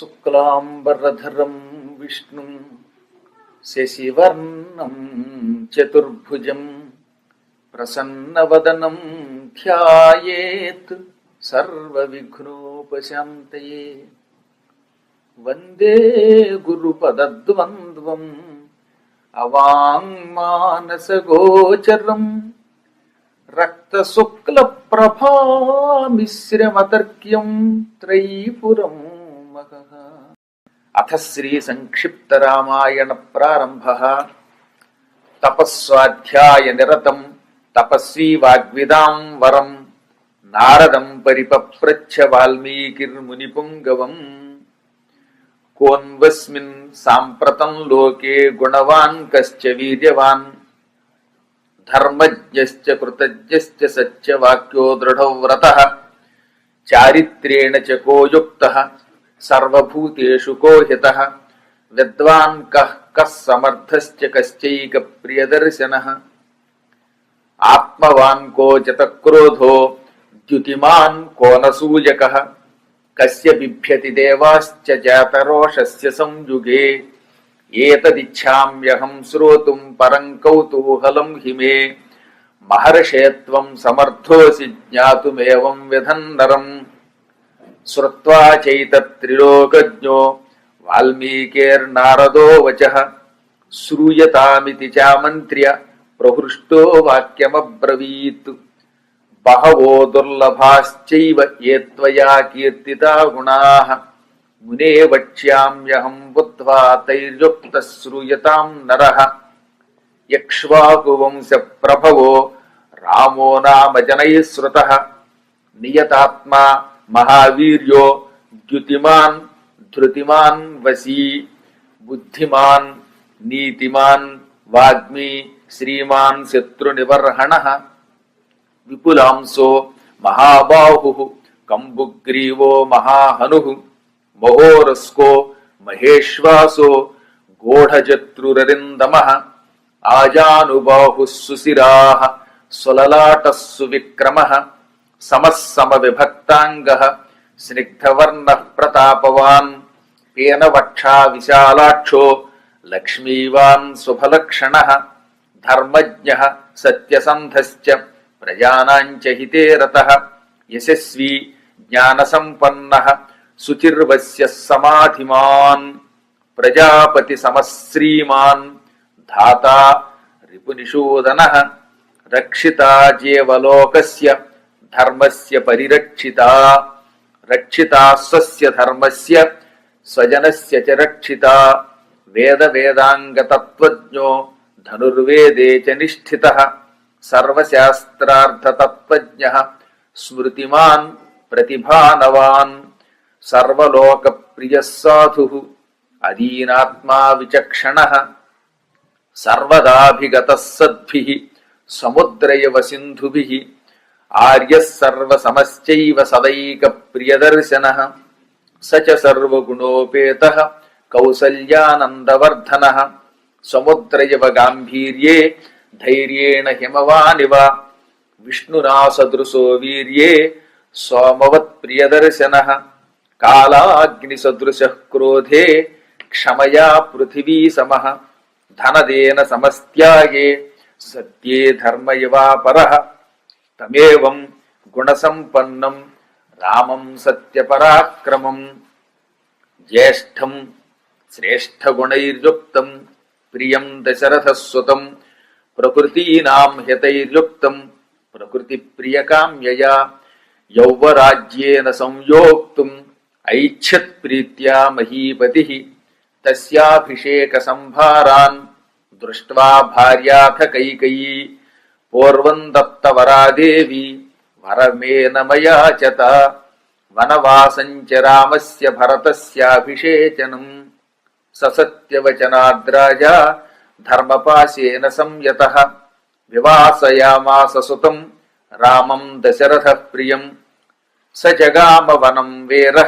శుక్లాంబరధరం విష్ణుం శశివర్ణం చతుర్భుజం ప్రసన్నవదనం ధ్యాయేత్ సర్వవిఘ్నోపశాంతయే. వందే గురుపదద్వంద్వం అవాంగ్మానసగోచరం రక్తశుక్లప్రభామిశ్రమతర్క్యం త్రైపురం మహః అథ శ్రీ సంక్షిప్త రామాయణ ప్రారంభ తపస్వాధ్యాయ నిరతం తపస్వీ వాగ్విదాం వరం నారదం పరిపప్రచ్ఛ వాల్మీకిర్మునిపుంగవం. కోన్వస్మిన్ సాంప్రతం లోకే గుణవాన్ కశ్చ వీర్యవాన్. ధర్మజ్ఞశ్చ కృతజ్ఞశ్చ సత్యవాక్యో దృఢవ్రత. చారిత్రేణ చ కోయుక్త. सर्वभूतेषु को हितः। विद्वान् कः कः समर्थश्च कश्चैकप्रियदर्शनः। आत्मवान् को जतक्रोधो द्युतिमान् को न सूयकः कस्य बिभ्यति देवाश्च जातरोषस्य संयुगे। एतदिच्छाम्यहं श्रोतुं परं कौतूहलं हिमे महर्षे त्वं समर्थोऽसि ज्ञातुमेवं व्यधन्नरम्। శ్రుత్వా చైతత్రిలోకజ్ఞో వాల్మీకేర్నారదో వచ శ్రూయతామితి చామంత్ర్య ప్రహృష్టో వాక్యమబ్రవీత్ బహవో దుర్లభాశ్చైవ ఏ త్వయా కీర్తితా గుణా మునే వక్ష్యామ్యహం బుద్ధ్వా తైర్యుక్త శ్రూయతాం నర యక్ష్వాకువంశ ప్రభవో రామో నామ జనైః శ్రుతః నియతాత్మా మహావీర్యో ద్యుతిమాన్ ధృతిమాన్ వశీ బుద్ధిమాన్ నీతిమాన్ వాగ్మి శ్రీమాన్ శత్రునివర్హణ విపులాంసో మహాబాహు కంబుగ్రీవో మహాహను మహోరస్కో మహేశ్వాసో గూఢజత్రురరిందమ ఆజానుబాహు సులలాటస్సు విక్రమ సువిక్రమ సమస్సమ విభక్తాంగ స్నిగ్ధవర్ణ ప్రతాపవాన్ పీనవక్షా విశాలాక్షో లక్ష్మీవాన్ శుభలక్షణ ధర్మజ్ఞ సత్యసంధశ్చ ప్రజానాంచ హితే రతః యశస్వీ జ్ఞానసంపన్న శుచిర్వస్య సమాధిమాన్ ప్రజాపతి సమశ్రీమాన్ ధాత రిపునిషూదన రక్షితా జీవలోకస్య ధర్మస్య పరిరక్షిత రక్షిత స్వస్య ధర్మస్య స్వజనస్య చ రక్షిత వేద వేదాంగతత్వజ్ఞో ధనుర్వేదే చ నిష్ఠితః సర్వశాస్త్రార్థతత్వజ్ఞ స్మృతిమాన్ ప్రతిభానవాన్ సర్వలోకప్రియ సాధు అదీనాత్మా విచక్షణ సర్వదాభిగత సద్భి సముద్రయవ సింధుభి ఆర్య సర్వసమశ్చైవ సదైక ప్రియదర్శన స సర్వగుణోపేత కౌసల్యానందవర్ధన సముద్రయవ గాంభీర్యే ధైర్యేణ హిమవానివ విష్ణునా సదృశో వీర్యే సోమవత్ ప్రియదర్శన కాలాగ్ని సదృశ క్రోధే క్షమయా పృథివీ సమ ధనదేన సమస్త్యాగే సత్యే ధర్మయవాపర తమేవం గుణసంపన్నం రామం సత్యపరాక్రమం జ్యేష్టం శ్రేష్టగుణైర్యుక్తం ప్రియం దశరథస్వతం ప్రకృతీనాం హితైర్యుక్తం ప్రకృతి ప్రియకామ్యయా యౌవరాజ్యేన సంయోక్తుం ఐచ్ఛత్ ప్రీత్యా మహీపతి తస్యాభిషేక సంభారాన్ దృష్ట్వా భార్యాథ కైకయీ పూర్వం దత్తవరాదేవి వరమేన మయాచత వనవాసంచ రామస్య భరతస్యాభిషేచనం ససత్యవచనాద్రాజ ధర్మపాశేన సంయత వివాసయామాస సుతం రామం దశరథ ప్రియం స జగామవనం వేర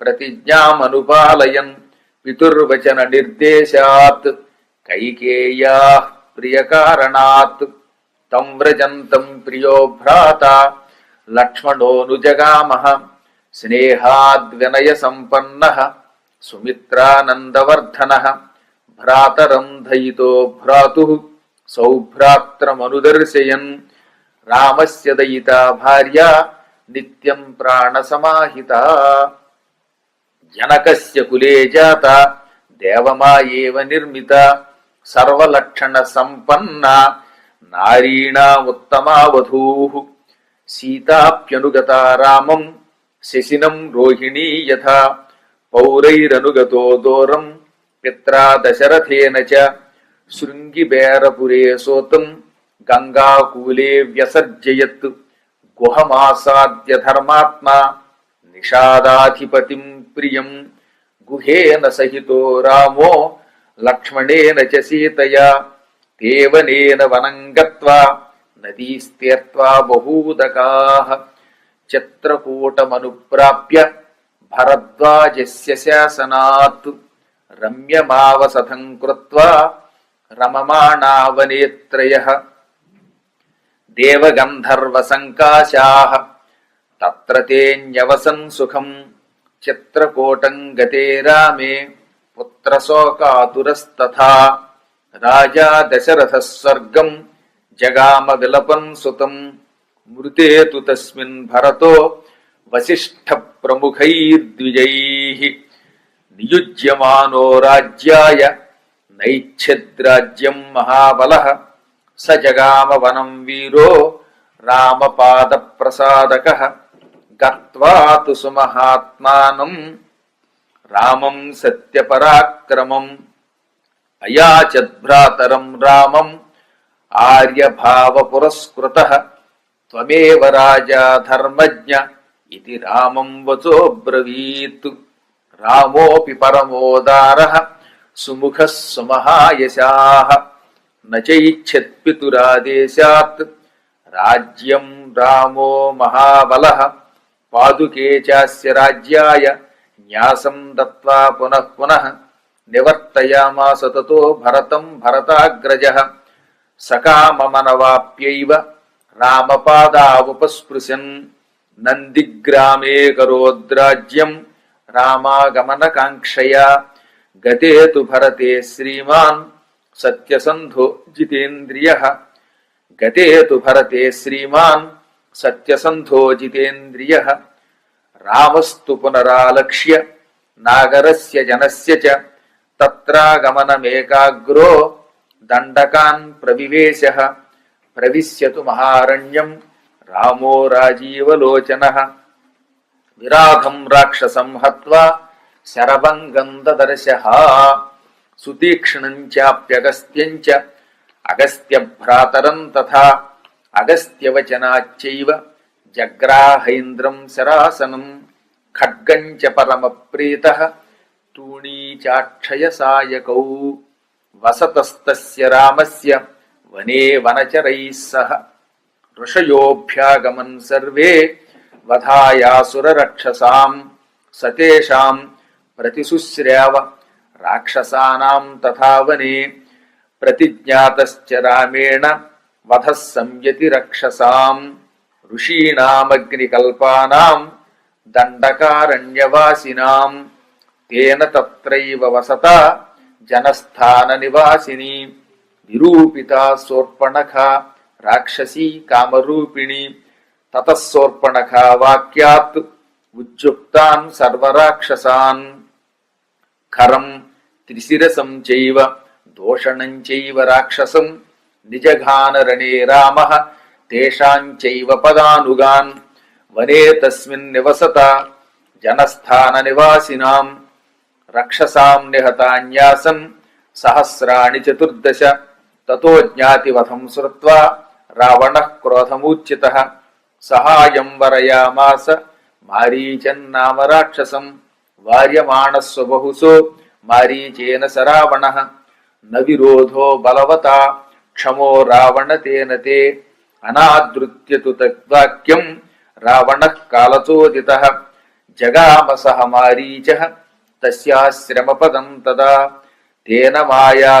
ప్రతిజ్ఞామనుపాలయన్ పితుర్వచన నిర్దేశాత్ కైకేయా ప్రియకారణాత్ తం వ్రజంతం ప్రియో భ్రాత లక్ష్మణోనుజగామ స్నేహాద్వినయ సంపన్న సుమిత్రానందవర్ధన భ్రాతరం దయితో భ్రాతు సౌభ్రాత్రమనుదర్శయన్ రామస్య దయితా భార్య నిత్యం ప్రాణసమాహిత జనకస్య కులే జాత దేవమాయేవ నిర్మిత సర్వలక్షణ సంపన్న నారీణాముత్తమావధూ సీతాప్యనుగత రామం శశినం రోహిణీ యథా. పౌరైరనుగతో దూరం పిత్రా దశరథేన చ. శృంగిబేరపురే సోతం గంగాకూలే వ్యసర్జయత్. గుహమాసాద్య ధర్మాత్మా నిషాదాధిపతిం ప్రియం. గుహేన సహితో రామో లక్ష్మణేన చ సీతయా. దేవనేన వనం గత్వా నదీస్తేర్త్వా బహూదకాః. చిత్రకూటమనుప్రాప్య భరద్వాజస్య శాసనాత్. రమ్యమావసథం కృత్వా రమమాణావనేత్రయः. దేవగంధర్వసంకాశాः. తత్ర తేన్యవసన్ సుఖం. చిత్రకూటం గతే రామే. పుత్రశోకాతురస్తథా రాజా దశరథ స్వర్గం జగామ విలపన్ సుతం. మృతేతు తస్మిన్ భరతో వశిష్ఠ ప్రముఖైర్ద్విజై. నియుజ్యమానో రాజ్యాయ నైచ్ఛద్రాజ్యం మహాబల. స జగామ వనం వీరో రామపాద ప్రసాదక గత్వాతు సుమహాత్మానం. రామం సత్యపరాక్రమం. అయాచద్భ్రాతరం రామం ఆర్యభావ పురస్కృత త్వమేవ రాజా ధర్మజ్ఞ ఇది రామం వచోబ్రవీత్ రామోపి పరమోదార సుముఖ సుమహాయశాః. నచైచ్ఛత్పితురాదేశాత్ రాజ్యం రామో మహాబల. పాదుకే చాస్య రాజ్యాయ. న్యాసం దత్వా పునః పునః. నివర్తయామాస తతో భరతం భరతాగ్రజ సకామమనవాప్యైవ రామపాదావుపస్పృశన్ నందిగ్రామే కరోద్రాజ్యం రామాగమనకాంక్షయా గతే తు భరతే శ్రీమాన్ సత్యసంధో జితేంద్రియ గతే తు భరతే శ్రీమాన్ సత్యసంధో జితేంద్రియ రామస్తు పునరాలక్ష్య నాగరస్య జనస్య చ తత్రాగమనమేకాగ్రో దండకాన్ ప్రవివేశ. ప్రవిశ్యతు మహారణ్యం రామో రాజీవలోచన. విరాధం రాక్షసం హత్వా శరభంగం దదర్శః. సుతీక్ష్ణం చాప్యగస్త్యం చ అగస్త్యభ్రాతరం తథా అగస్త్యవచనాచ్చైవ జగ్రాహైంద్రం శరాసనం ఖడ్గం చ పరమప్రీతః. తూణీచాక్షయ సాయకౌ వసతస్తస్య రామస్య వనే వనచరైः సహ. ఋషయోభ్యాగమన్ సర్వే వధాయాసురరక్షసాం. సతేషాం ప్రతిశుశ్రావ రాక్షసానాం తథా వనే. ప్రతిజ్ఞాతశ్చ రామేణ వధः సంయతి రక్షసాం. ఋషీణామగ్నికల్పానాం దండకారణ్యవాసినాం. తేన తత్రైవ వసత జనస్థాన నివాసిని నిరూపిత సోర్పణఖ రాక్షసీ కామరూపిణి తతస్సోర్పణఖ వాక్యాత్ ఉజ్జుక్తాన్ సర్వరాక్షసాన్. ఖరం త్రిశిరసం చైవ దోషణం చైవ రాక్షసం నిజఘానరణే రామ తేషాంచైవ పదానుగాన్. వనే తస్మిన్ నివసత జనస్థాన నివాసినాం. రక్షసాం నిహతాన్యాసం సహస్రాణి చతుర్దశ తతో జ్ఞాతివధం శ్రుత్వా రావణ క్రోధమూర్ఛితः సహాయం వరయామాస మారీచన్నామ రాక్షసం వార్యమాణస్వ బహుశో మారీచేన స రావణ న విరోధో బలవతా క్షమో రావణ తేన తే అనాదృత్యతు తద్వాక్యం రావణ కాలచోదిత జగామ సహ మారీచः తస్యాశ్రమపదం తదా తేన మాయా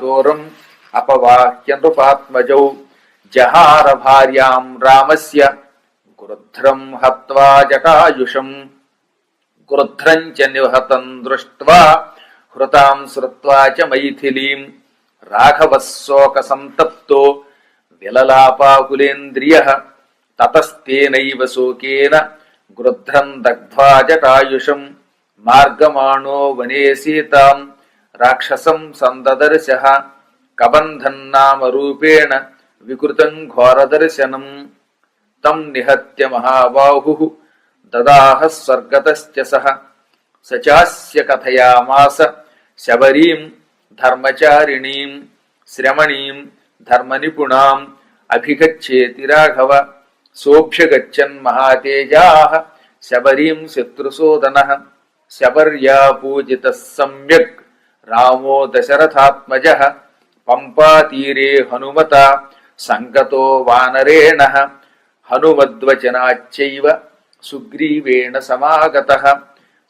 దూరం అపవాహ్య నృపాత్మజౌ జహార భార్యాం రామస్య గృధ్రం హత్వా జటాయుషం గృధ్రం చ నిహతం దృష్ట్వా హృతాం శ్రుత్వా చ మైథిలీం రాఘవ శోక సంతప్తో విలలాపాకులేంద్రియ తతస్తేనైవ శోకేన గృధ్రం దగ్ధ్వా జటాయుషం మార్గమాణో వనే సీతాం రాక్షసం సందదర్శ కబంధన్నామరూపేణ వికృతం ఘోరదర్శనం తం నిహత్య మహాబాహు దదాహ స్వర్గతశ్చ సహ స కథయామాస శబరీం ధర్మచారిణీం శ్రమణీం ధర్మనిపుణాం అభిగచ్చేతి రాఘవ సోభ్యగచ్చన్ మహాతేజా శబరీం శత్రుసోదన శబర్యా పూజిత సమ్యక్ రామో దశరథాత్మజ. పంపాతీరే హనుమత. సంగతో వానరేణ. హనుమద్వచనాచ్చైవ. సుగ్రీవేణ సమాగత.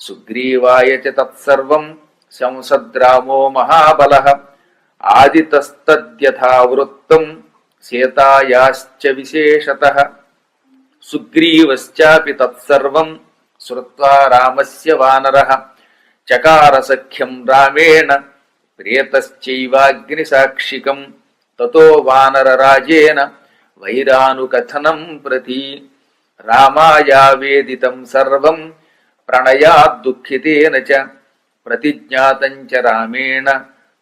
సుగ్రీవాయ చ తత్సర్వం. శంసద్రామో మహాబల. ఆదితస్తద్యథావృత్తం. సీతాయాశ్చ విశేషత. సుగ్రీవశ్చాపి తత్సర్వం. శ్రుత్వా రామస్య వానర చకార సఖ్యం రామేణ ప్రేతశ్చైవాగ్నిసాక్షికం తతో వానరరాజేన వైరానుకథనం ప్రతి రామాయావేదితం సర్వం ప్రణయాద్దుఃఖితేన చ ప్రతిజ్ఞాతం చ రామేణ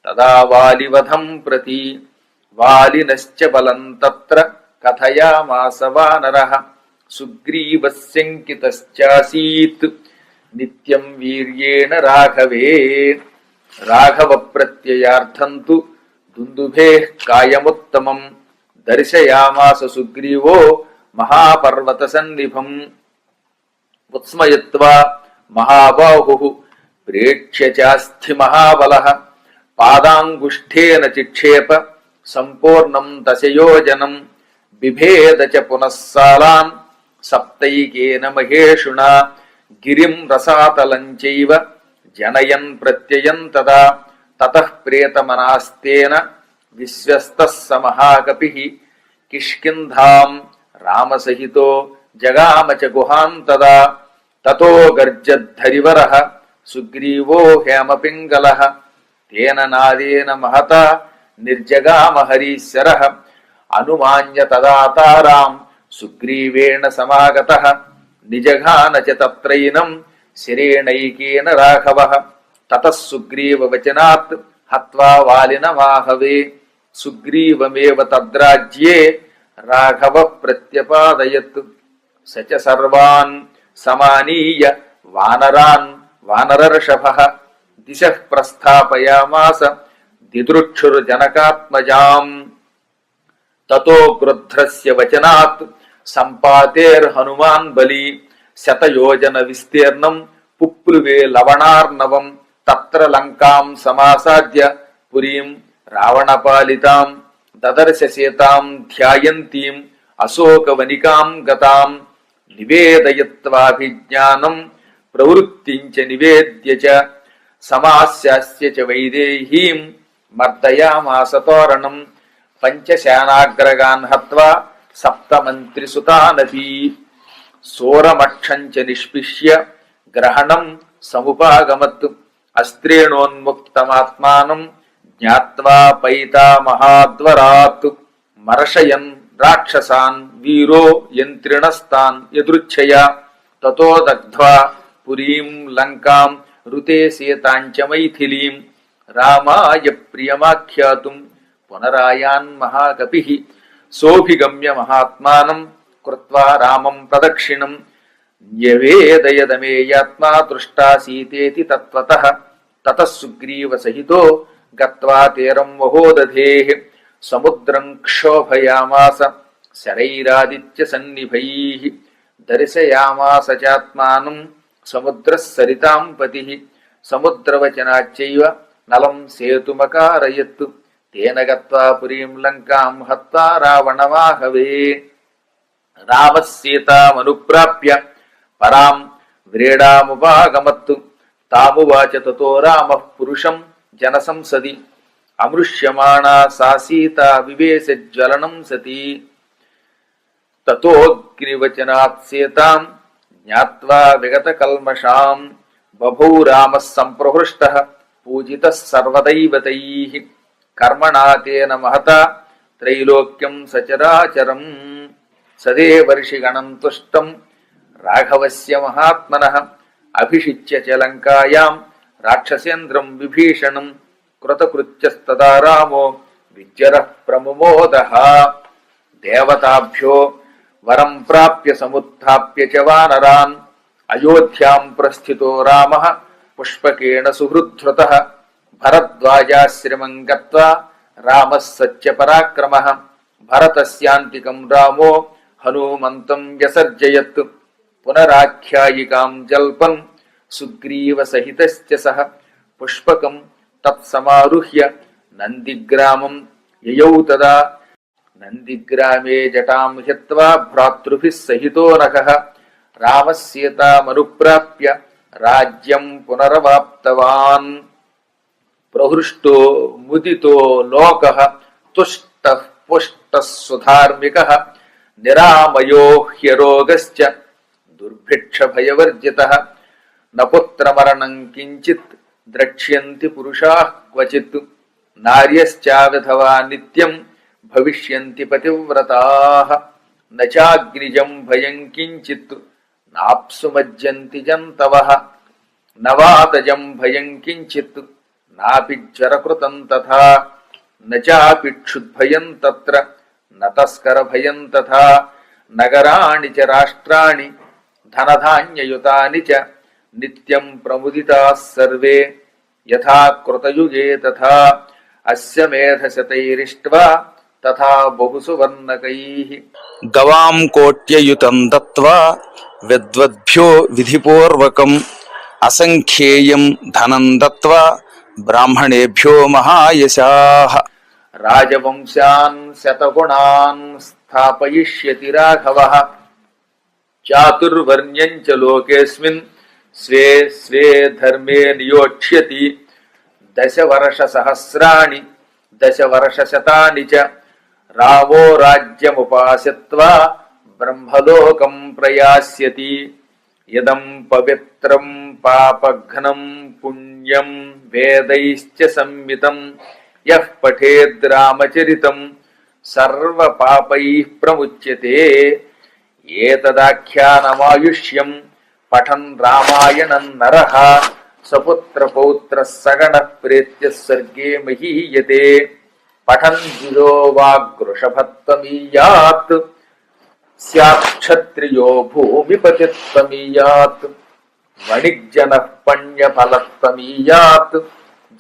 తదా వాలివధం ప్రతి వాలినశ్చ బలం తత్ర కథయామాస వానరః సుగ్రీవస్యంకితశ్చాసీత్ నిత్యం వీర్యేణ రాఘవే రాఘవ ప్రత్యయార్థంతు దుందుభే కాయముత్తమం దర్శయామాస సుగ్రీవో మహాపర్వత సన్నిభం ఉత్స్మయత్వా మహాబాహు ప్రేక్ష్య చాస్థి మహాబల పాదాంగుష్ఠేన చిక్షేప సంపూర్ణం దశయోజనం బిభేద చ పునఃసాలాన్ సప్తైకేన మహేషుణా గిరిం రసాతలం చైవ జనయన్ ప్రత్యయం తదా తతః ప్రేతమనాస్తేన విశ్వస్తः సమహాకపి కిష్కింధాం రామసహితో జగామచ గుహాం తదా తతో గర్జద్ధరివర సుగ్రీవో హేమపింగళः తేన నాదేన మహత నిర్జగామ హరీశ్వర అనుమాన్య తదాతారాం సుగ్రీవేణ సమాగత నిజఘాన చ తత్రైనం శరేణైకేన రాఘవ తతः సుగ్రీవవచనాత్ హత్వా వాలినమాహవే సుగ్రీవమేవ తద్రాజ్యే రాఘవ ప్రత్యపాదయత్ సచ సర్వాన్ సమానీయ వానరాన్ వానరర్షభ దిశ ప్రస్థాపయామాస దిదృక్షుర్జనకాత్మజాం తతో గృధ్రస్య వచనాత్ సంపాతేర్ హనుమాన్ బలి శతయోజన విస్తీర్ణం పుప్లువే లవణార్ణవం తత్ర లంకాం సమాసాద్య పురీం రావణపాలితాం దదర్శ సీతాం ధ్యాయంతీం అశోకవనికాం గతాం నివేదయత్వాభిజ్ఞానం ప్రవృత్తించ నివేద్య చ సమాస్యాస్య చ వైదేహీం మర్దయామాస తోరణం పంచశానాగ్రగాన్ హత్వా సప్తమంత్రిసుతానపి సోరమక్షం చ నిష్పిష్య గ్రహణం సముపాగమత్ అస్త్రేణోన్ముక్తమాత్మానం జ్ఞావా పైతామహాద్వరాత్ మర్షయన్ రాక్షసాన్ వీరో యంత్రిణస్తాన్ ఎదృచ్ఛయ తతో దగ్ధ్వా పురీం లంకాం రుతే సీతాంచ మైథిలీం. రామాయ ప్రియమాఖ్యాతుం. పునరాయాన్ మహాకపి సోభిగమ్య మహాత్మానం కృత్వా రామం ప్రదక్షిణం న్యవేదయదమేయాత్మా దృష్టా సీతేతి తత్వత తతః సుగ్రీవ సహితో గత్వా తీరం వహోదధే సముద్రం క్షోభయామాస శరైరాదిత్య సన్నిభై దర్శయామాస చాత్మానం సముద్ర సరితాం పతి సముద్రవచనాచ్చైవ నలం సేతుమకారయత్ తేన గత్వా పురీం లంకాం హత్వా రావణవాహవే రామసీతమనుప్రాప్య పరాం వ్రీడాముపాగమత్తు తామువాచ తతో రామ పురుషం జనసంసది అమృష్యమాణా సా సీత వివేశ జ్వలనం సతీ తతోగ్నివచనాత్ సీతాం జ్ఞావా విగత కల్మషాం బభౌ రామ సంప్రహృష్ట పూజిత సర్వదైవతై కర్మణాతేన మహత త్రైలోక్యం సచరాచరం సదే వర్షిగణం తుష్టం రాఘవస్య మహాత్మన అభిషిచ్య చ లంకాయాం రాక్షసేంద్రం విభీషణం కృతకృత్యస్తదా రామో విద్యర ప్రముమోద దేవతాభ్యో వరం ప్రాప్య సముత్ప్య చ వానరాన్ అయోధ్యాం ప్రస్థితో రామ పుష్పకేణ సుహృద్ధృత భరద్వాజాశ్రమం గత్వా రామ సత్యపరాక్రమ భరతస్యాంతికం రామో హనుమంతం వ్యసర్జయత్ పునరాఖ్యాయికాం జల్పన్ సుగ్రీవ సహితశ్చ సహ పుష్పకం తత్సమారుహ్య నందిగ్రామం యయౌ తదా నందిగ్రామే జటాం హిత్వా భ్రాతృభిः సహితో నఖः రామస్యతామనుప్రాప్య రాజ్యం పునరవాప్తవాన్ ప్రహృష్టో ముదితో లోక తుష్ట పుష్ట సుధార్మిక నిరామయో హ్యరోగశ్చ దుర్భిక్ష భయవర్జిత నపుత్రమరణం కించిత్ ద్రక్ష్యంతి పురుషా క్వచిత్ నార్యశ్చావిధవా నిత్యం భవిష్యంతి పతివ్రతా నచాగ్నిజం భయం కించిత్ నాప్సుమజ్జంతి జంతవ నవాతజం భయం కించిత్ నాపి జ్వరకృతం తథా నాపి క్షుద్భయం తత్ర నతస్కర భయం తథా నగరాణి చ రాష్ట్రాణి ధనధాన్యయుతాని చ నిత్యం ప్రముదితాः సర్వే యథా కృతయుగే తథా అస్య మేధశతైరిష్ట్వా తథా బహుసువర్ణకైః। గవాం కోట్యయుతం దత్వా విద్వద్భ్యో విధిపూర్వకం అసంఖ్యేయం ధనం దత్వా ब्राह्मणेभ्यो महायशाः। राजवंशान् शतगुणान् स्थापयिष्यति राघवः। चातुर्वर्ण्यम् च लोकेऽस्मिन् स्वे स्वे धर्मे नियोक्ष्यति। दशवर्षसहस्राणि, दशवर्षशतानि च रावो राज्यमुपासित्वा ब्रह्मलोकम् प्रयास्यति। यदम् पवित्रम्, पापघ्नम् पुण्य పుణ్యం వేదైశ్చ సంమితం యః పఠేద్రామచరితం సర్వపాపైః ప్రముచ్యతే. ఏతదాఖ్యానమాయుష్యం పఠన్ రామాయణం నరః. సపుత్రపౌత్ర సగణ ప్రేత్య సర్గే మహీయతే. పఠన్ దిజో వాగృషభత్వమీయాత్ స్యాక్షత్రియో భూమిపతిత్వమీయాత్. वणिग्जनः पण्यफलत्तमीयात्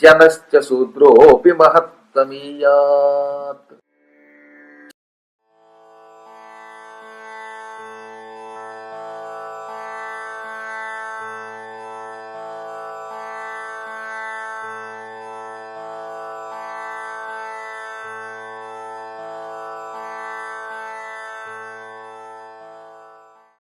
जनश्च शूद्रोऽपि महत्तमीयात्